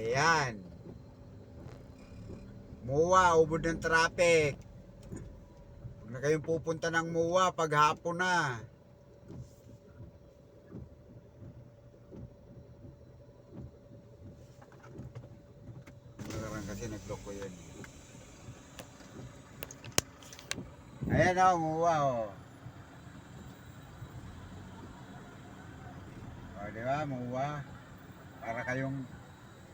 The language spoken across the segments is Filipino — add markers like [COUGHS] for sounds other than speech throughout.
Ayan. Muwa, ubod ng traffic. Huwag na kayong pupunta ng Muwa pag hapon na. Nakarang kasi nag-lock ko yun. Ayan o, Muwa o. O, di ba, Muwa? Para kayong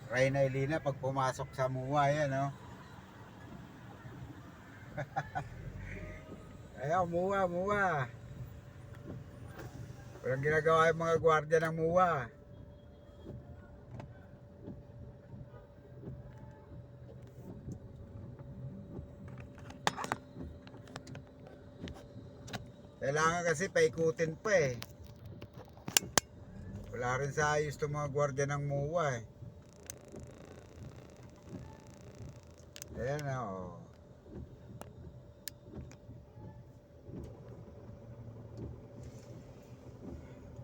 Reyna Elena pag pumasok sa Muwa, yan o. [LAUGHS] Ayaw, Muwa, Muwa. Walang ginagawa yung mga gwardiya ng Muwa. Kailangan kasi paikutin pa eh. Wala rin sa ayos itong mga gwardiya ng MUA eh. Ayan na oh.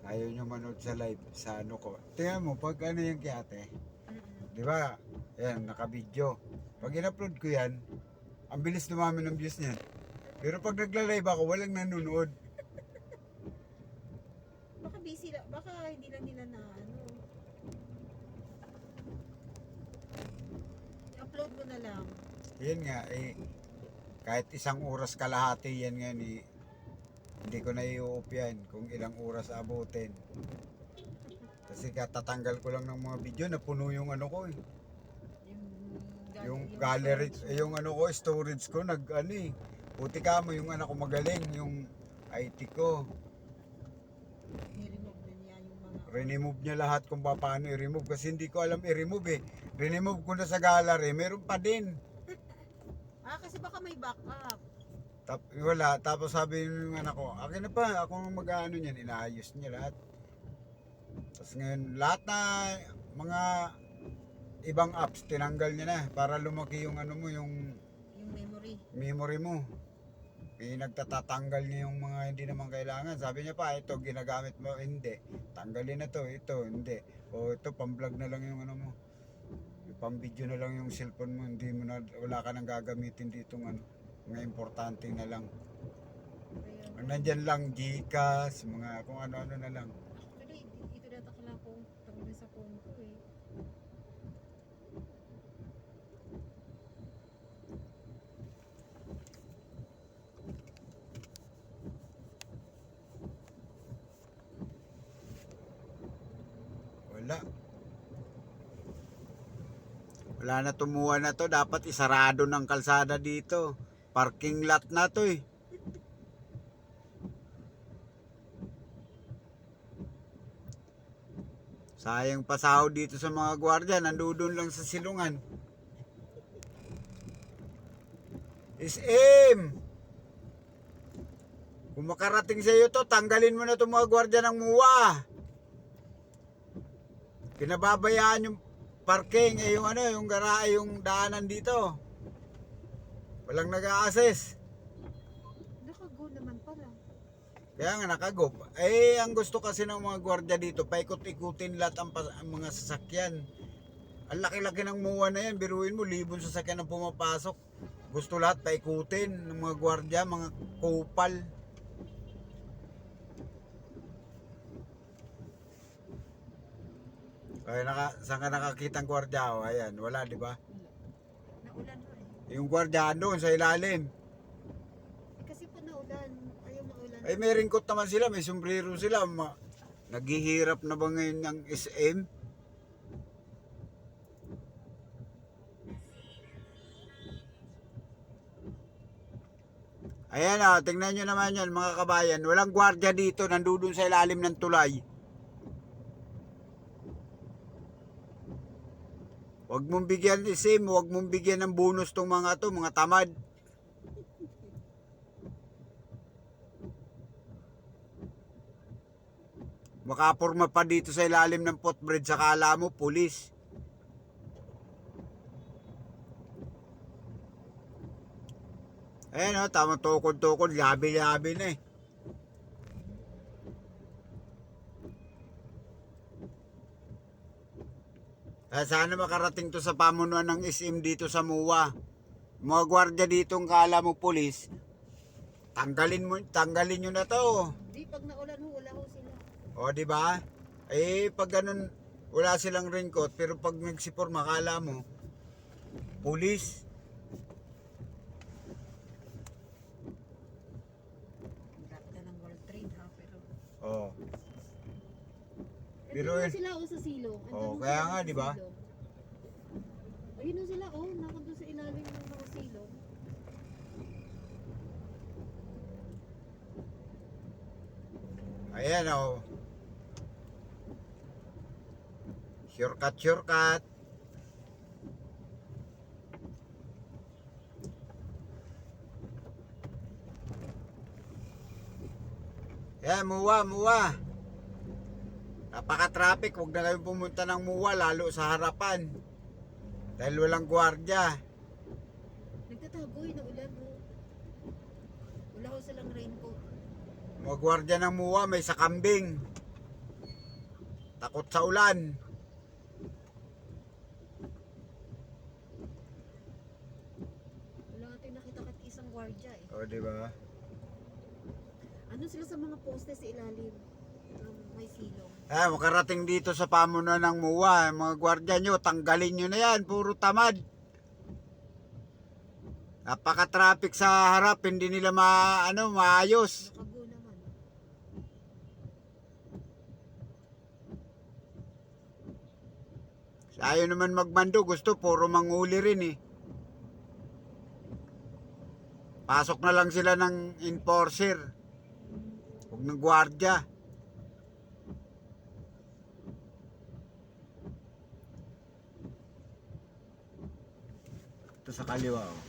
Ayaw nyo manood sa live sa ano ko. Tingnan mo, pag ano yung kiyate, di ba? Ayan, naka-video. Pag in-upload ko yan, ang bilis dumami ng views niyan. Pero pag nagla-live ako, walang nanonood. Baka busy lang, baka hindi lang nila na ano. Upload mo na lang. Yan nga, eh, kahit isang oras kalahati yan nga ni hindi ko na iuupyan kung ilang oras abutin. Kasi katatanggal ko lang ng mga video na puno yung ano ko eh. Yung, Yung gallery, eh, yung ano ko, storage ko, nag ano eh. Puti ka mo, yung anak ko magaling, yung IT ko. I-remove din niya yung mga... Remove niya lahat kung paano i-remove kasi hindi ko alam i-remove eh. Remove ko na sa gallery, meron pa din. Ah, kasi baka may backup. Tap, wala. Tapos sabi ng anak ko, akin na pa, ako ang mag-ano niyan, inaayos niya lahat. Tapos ngayon, lahat na mga ibang apps, tinanggal niya na para lumaki yung ano mo, yung Yung memory. memory mo. Pinagtatatanggal niya yung mga hindi naman kailangan. Sabi niya pa, ito ginagamit mo, hindi. Tanggalin na to, ito, hindi. O ito, pang-vlog na lang yung ano mo. Pang-video na lang yung cellphone mo, hindi mo na, wala ka nang gagamitin dito ng ano. Mga importante na lang. Nandyan lang, Gcash, mga kung ano-ano na lang. Actually, ito data ka lang kung tawagin sa phone ko eh. Wala. Wala na tumuha na to. Dapat isarado ng kalsada dito. Parking lot na to eh. Sayang pasahod dito sa mga gwardiya. Nandudun lang sa silungan. SM! Kung makarating sa iyo to, tanggalin mo na itong mga gwardiya ng muwa. Pinababayaan yung parking, eh, yung ano, yung gara, yung daanan dito. Walang nag-a-assess. Nakago naman pala. Kaya nga nakagop. Eh, ang gusto kasi ng mga gwardiya dito, paikot-ikutin lahat ang, ang mga sasakyan. Ang laki-laki ng muwa na yan, biruin mo, libon sasakyan ang pumapasok. Gusto lahat paikutin ng mga gwardiya, mga kupal. Kaya naka, saan ka nakakita ang gwardiya? O, ayan, wala, di ba? Naulan ho eh. Yung gwardiya doon sa ilalim. eh. Kasi po naulan. Ayaw maulan. Ay, may ringkot naman sila, may sombrero sila. Ma naghihirap na ba ngayon ng SM? Ayan ah, tingnan nyo naman yan mga kabayan. Walang gwardiya dito, nandudun sa ilalim ng tulay. Huwag mong bigyan SM, huwag mong bigyan ng bonus tong mga to, mga tamad. Makapurma pa dito sa ilalim ng footbridge sa kala mo, pulis. Ayan o, tama tukod-tukod, labi-labi na eh. Eh, sana makarating to sa pamunuan ng SM dito sa MUA. Mga gwardiya dito ang kala mo pulis. Tanggalin mo, tanggalin nyo na to. Di, pag naulan ho, wala ho sila. O, di ba? Eh, pag ganun, wala silang raincoat, pero pag nagsipor, makala mo, pulis. Ang ng World Trade ha, pero... Oh. Pero eh- sila oh sa silong. Andun Oh, kaya nga, sa di ba? silong. Ayun ho sila oh, nakandun sa ilalim ng mga silong. Ayan o. Shortcut, shortcut. Yan, muwa, muwa. Napaka-traffic, huwag na kayong pumunta ng muwa, lalo sa harapan. Dahil walang gwardya. Nagtatagoy na ulan ho. Wala ho silang raincoat. Mga gwardya ng muwa, may sakambing. Takot sa ulan. Wala tayong nakita kahit isang gwardya eh. O, di ba? Ano sila sa mga poste sa ilalim ng may silong? Eh, makarating dito sa pamunuan ng MUA, mga gwardya nyo, tanggalin nyo na yan, puro tamad. Napaka-traffic sa harap, hindi nila ma, ano, maayos. Ayaw naman magmando, gusto puro manguli rin eh. Pasok na lang sila ng enforcer. Huwag ng gwardya. Ito sa kaliwa oh.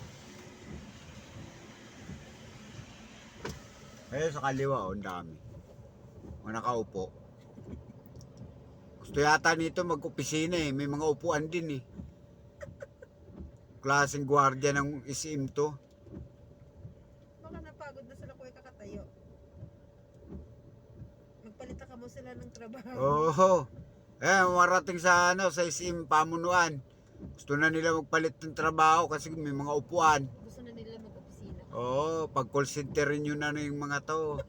Ayun sa kaliwa oh, ang dami. Mga nakaupo. Gusto yata nito mag-opisina eh. May mga upuan din eh. Klaseng gwardiya ng isim to. Baka napagod na sila kuya kakatayo. Magpalita ka mo sila ng trabaho. Oo. Eh, marating sa ano, sa isim pamunuan. Gusto na nila magpalit ng trabaho kasi may mga upuan. Gusto na nila mag-opisina. Oo, pag call center nyo na na yung mga to.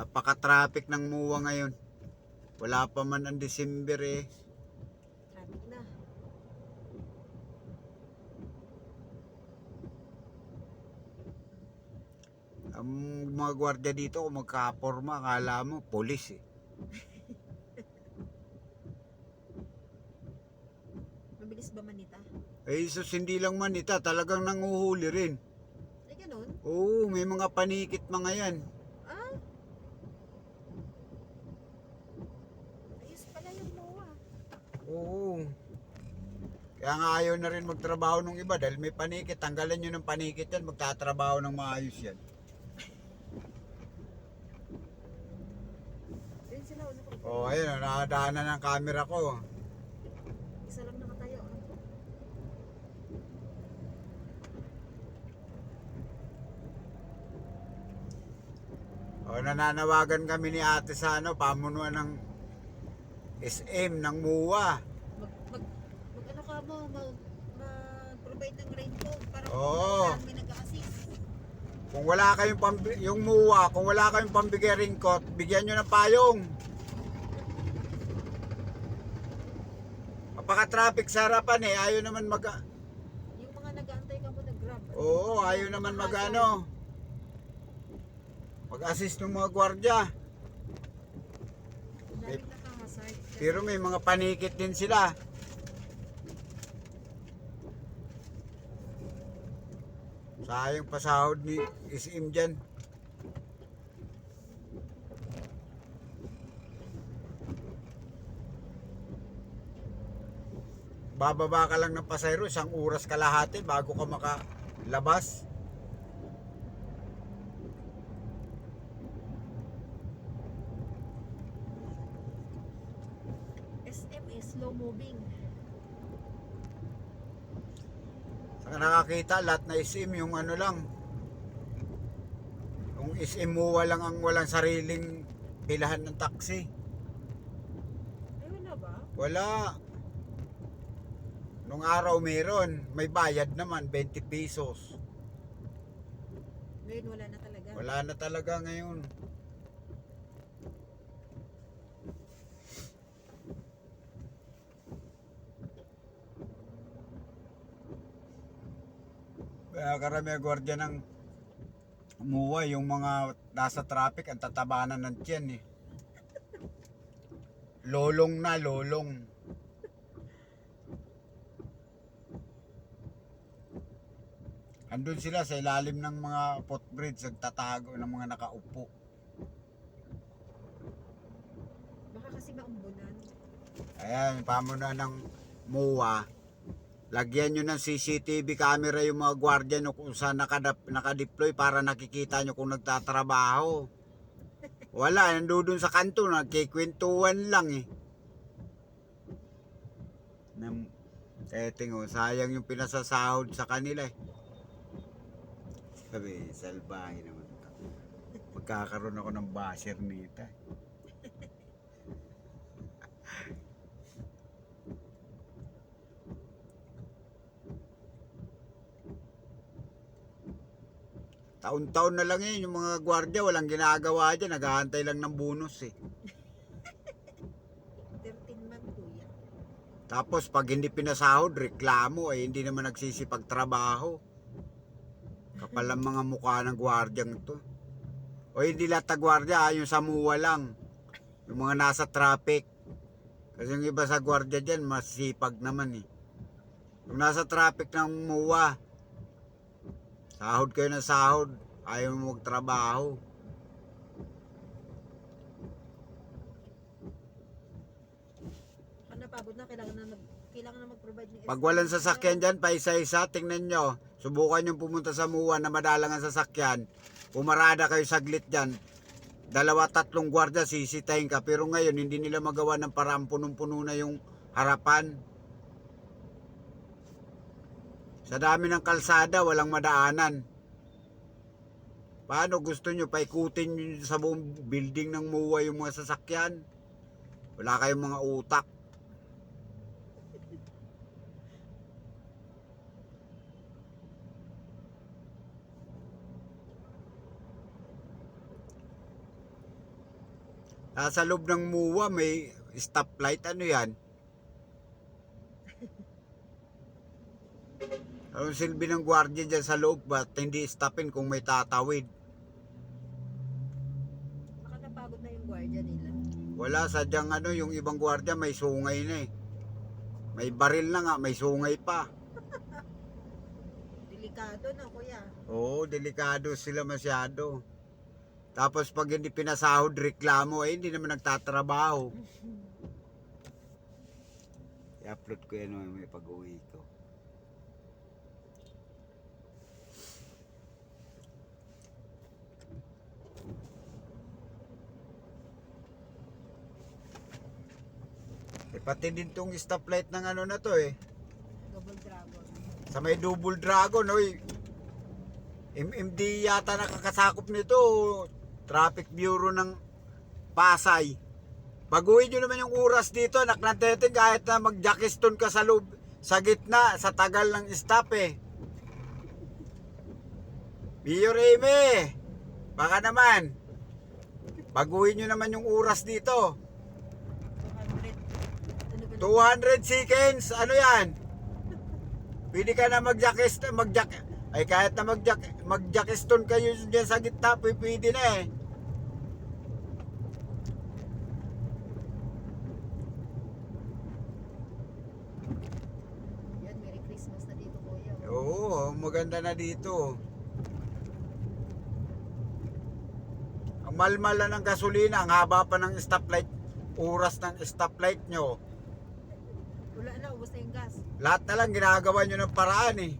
Napaka-traffic ng muwa ngayon. Wala pa man ang December eh. Traffic na. Ang mga gwardiya dito, kung magkaporma, akala mo, polis eh. [LAUGHS] Mabilis ba manita? Eh, sus, hindi lang manita, talagang nanguhuli rin. Ay, ganun? Oo, may mga panikit mga yan. Ah? Ayos pala yung MOA. Oo. Kaya nga ayaw na rin magtrabaho ng iba dahil may panikit. Tanggalan nyo ng panikit yan, magtatrabaho ng maayos yan. Ayun sila, una ko. Oo, oh, ayun, oh, nakadaanan ng camera ko. Isa lang nakatayo. ah. O, nananawagan kami ni ate sa ano, pamunuan ng SM, ng MUA. Mag, mag, mag ano ka mo, mag, mag-provide ng raincoat para Oo. kung nag-assist. Kung wala kayong pambi- yung MUA, kung wala kayong pambigay ringkot, bigyan nyo ng payong. Mapaka-traffic sa harapan eh, ayaw naman mag... Yung mga nag-aantay ka mo nag-grab. Oo, ayaw naman mag ano. Mag-assist ng mga gwardya. Nakahasard. Pero may mga panikit din sila. Sayang pasahod ni SM dyan. Bababa ka lang ng pasayro, isang oras kalahati bago ka makalabas. SM is slow moving. Sa nakakita lahat na SM yung ano lang. Yung SM mo walang ang walang sariling pilahan ng taxi. Ay, wala ba? Wala. Nung araw meron, may bayad naman 20 pesos. Ngayon wala na talaga. Wala na talaga ngayon. Kaya karami ang gwardiya ng umuwa, yung mga nasa traffic, ang tatabanan ng tiyan eh. [LAUGHS] Lolong na, lolong. Andun sila sa ilalim ng mga footbridge, nagtatago ng mga nakaupo. Baka kasi maumbunan. Ayan, pamuna ng MUA. Lagyan nyo ng CCTV camera yung mga gwardiya nyo kung saan nakadap, nakadeploy para nakikita nyo kung nagtatrabaho. Wala, nandun sa kanto, nagkikwentuhan lang eh. Nam, teting oh, sayang yung pinasasahod sa kanila eh. Sabi, salbahe naman. Magkakaroon ako ng basher nita. Taon-taon na lang yun, yung mga gwardiya, walang ginagawa dyan, naghahantay lang ng bonus eh. 13 month kuya. Tapos pag hindi pinasahod, reklamo eh, hindi naman nagsisipag trabaho. Kapal ang mga mukha ng gwardyang to. O hindi lahat ng gwardya, ah, yung sa MUA lang. Yung mga nasa traffic. Kasi yung iba sa gwardya dyan, masipag naman eh. Yung nasa traffic ng MUA, sahod kayo ng sahod, ayaw mo magtrabaho. Baka napagod na, kailangan na mag kailangan na mag-provide ng Pag walang sasakyan dyan, pa isa-isa, tingnan nyo. Subukan nyo pumunta sa MUA na madalang ang sasakyan. Pumarada kayo saglit dyan. Dalawa, tatlong gwardiya, sisitahin ka. Pero ngayon, hindi nila magawa ng paraan punong-puno na yung harapan. Sa dami ng kalsada, walang madaanan. Paano gusto nyo paikutin sa buong building ng MUA yung mga sasakyan? Wala kayong mga utak. Nasa loob ng MUA may stoplight. Ano yan? [LAUGHS] Anong silbi ng gwardiya dyan sa loob? Ba't hindi stopin kung may tatawid? Baka napagod na yung gwardiya nila. Wala, sadyang ano, yung ibang gwardiya may sungay na eh. May baril na nga, may sungay pa. [LAUGHS] Delikado na kuya. Oo, delikado sila masyado. Tapos pag hindi pinasahod, reklamo, eh hindi naman nagtatrabaho. I-upload ko yan may pag-uwi ko. Eh, pati din tong stoplight ng ano na to eh. Double dragon. Sa may double dragon, oy. MMD yata nakakasakop nito. Traffic Bureau ng Pasay. Baguhin nyo naman yung oras dito, teteng, kahit na mag-jackiston ka sa loob, sa gitna, sa tagal ng stop eh. Bio Reme, baka naman. Baguhin nyo naman yung oras dito. 200. Ano ba? 200 seconds, ano yan? Pwede ka na mag-jackist, mag-jack, ay kahit na mag-jack, mag-jackiston kayo dyan sa gitna, pwede na eh. Yan, Merry Christmas na dito kuya. Oo, maganda na dito. Ang malmala ng gasolina, ang haba pa ng stoplight, oras ng stoplight nyo. Wala na, ubos na yung gas. Lahat na lang ginagawa nyo ng paraan eh.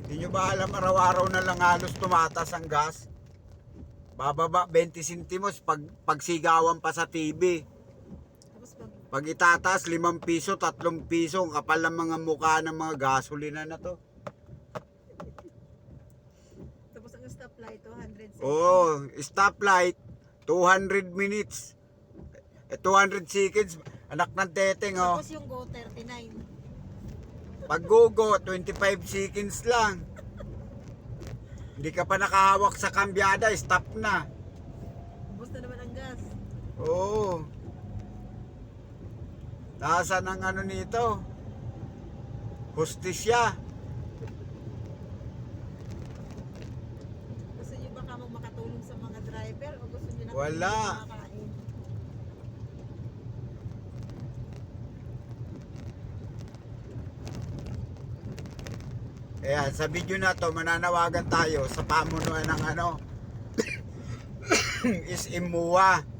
Hindi nyo ba alam araw-araw na lang halos tumatas ang gas? Bababa 20 centimos pag pagsigawan pa sa TV. Pag itataas, limang piso, tatlong piso, ang kapal ng mga mukha ng mga gasolina na to. Tapos ang stoplight, 200 Oo, stoplight, 200 minutes. Eh, 200 seconds, anak ng teteng, oh. Tapos yung Go 39. Pag gugo, 25 seconds lang. Hindi ka pa nakahawak sa kambyada, stop na. Ubus na naman ang gas. Oo. Nasaan ang ano nito? Hustisya. Gusto niyo ba kamang makatulong sa mga driver o gusto niyo na Wala. makakain? Kaya sa video na to, mananawagan tayo sa pamunuan ng ano, [COUGHS] is imuwa.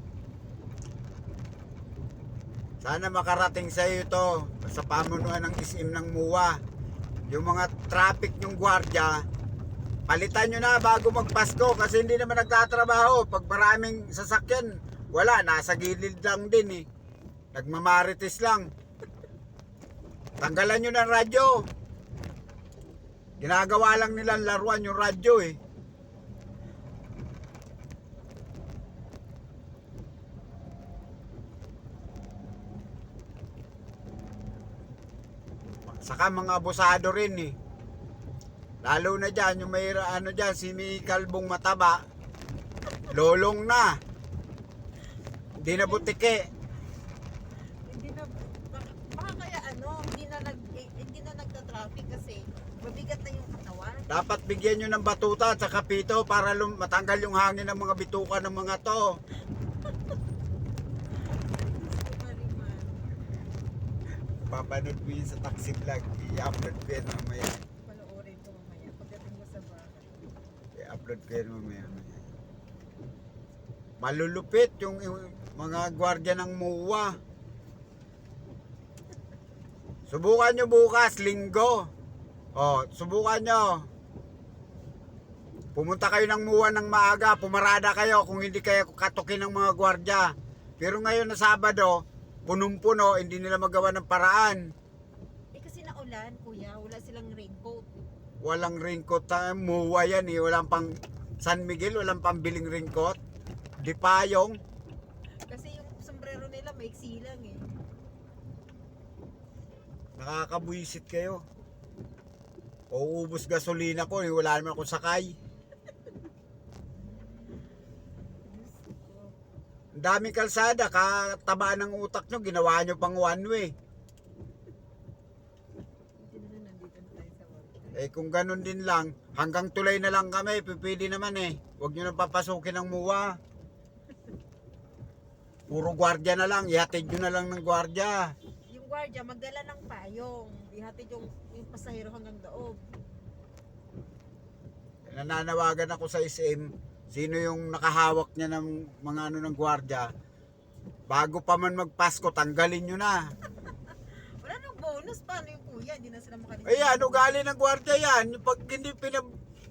Sana makarating sa iyo to sa pamunuan ng isim ng muwa. Yung mga traffic yung gwardiya, palitan nyo na bago magpasko kasi hindi naman nagtatrabaho. Pag maraming sasakyan, wala, nasa gilid lang din eh. Nagmamarites lang. Tanggalan nyo ng radyo. Ginagawa lang nilang laruan yung radyo eh. Saka mga abusado rin eh. Lalo na dyan, yung may ano dyan, si may kalbong mataba. Lolong na. Hindi na butike. Hindi na, baka, baka kaya ano, hindi na, nag, eh, hindi na nagta-traffic kasi mabigat na yung katawan. Dapat bigyan nyo ng batuta at saka pito para lum- matanggal yung hangin ng mga bituka ng mga to. Gusto pa rin man. Papanood mo yun sa taxi vlog. I-upload ko yan mamaya. Panoorin ko mamaya pagdating mo sa bahay. I-upload ko yan mamaya. Malulupit yung, mga gwardiya ng MUA. Subukan nyo bukas, linggo. Oh, subukan nyo. Pumunta kayo ng MUA ng maaga, pumarada kayo kung hindi kayo katukin ng mga gwardya. Pero ngayon na Sabado, punong-puno, hindi nila magawa ng paraan. Eh kasi naulan, kuya, wala silang raincoat. Walang raincoat sa MUA yan eh. Walang pang San Miguel, walang pambiling raincoat. Di payong. Kasi yung sombrero nila maiksi lang eh. Nakakabwisit kayo. Uubos gasolina ko, eh, wala naman akong sakay. Diyos ko. Ang daming kalsada, katabaan ng utak nyo, ginawa nyo pang one way. Eh kung ganun din lang, hanggang tulay na lang kami, pipili naman eh. Huwag nyo nang papasukin ng muwa. Puro gwardiya na lang, ihatid nyo na lang ng gwardiya. Yung gwardiya, magdala ng payong. Ihatid yung, yung pasahero hanggang loob. Nananawagan ako sa SM, sino yung nakahawak niya ng mga ano ng gwardiya. Bago pa man magpasko, tanggalin nyo na. [LAUGHS] Wala nang bonus. Paano yung kuya? Hindi na sila makalis. Ay, ano gali ng gwardiya yan? Pag hindi pina,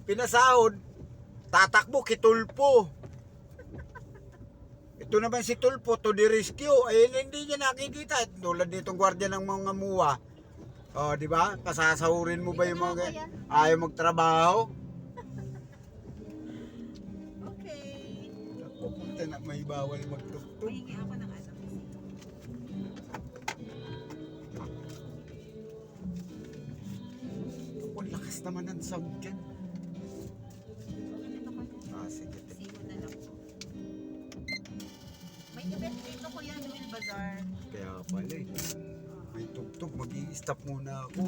pinasahod, tatakbo, kitulpo. [LAUGHS] Ito naman si Tulpo to the rescue. Ay, hindi niya nakikita. Tulad ditong gwardiya ng mga muwa. Oh, di ba? Pasasahurin mo ba yung mga ayaw magtrabaho? Punta na may bawal magtugtog. Mahingi ako ng ano. Ako, lakas naman ang sound dyan. Ah, sige. Sigo na lang po. May event dito kuya, Noel Bazaar. Kaya pala eh. May tugtog, mag stop muna ako.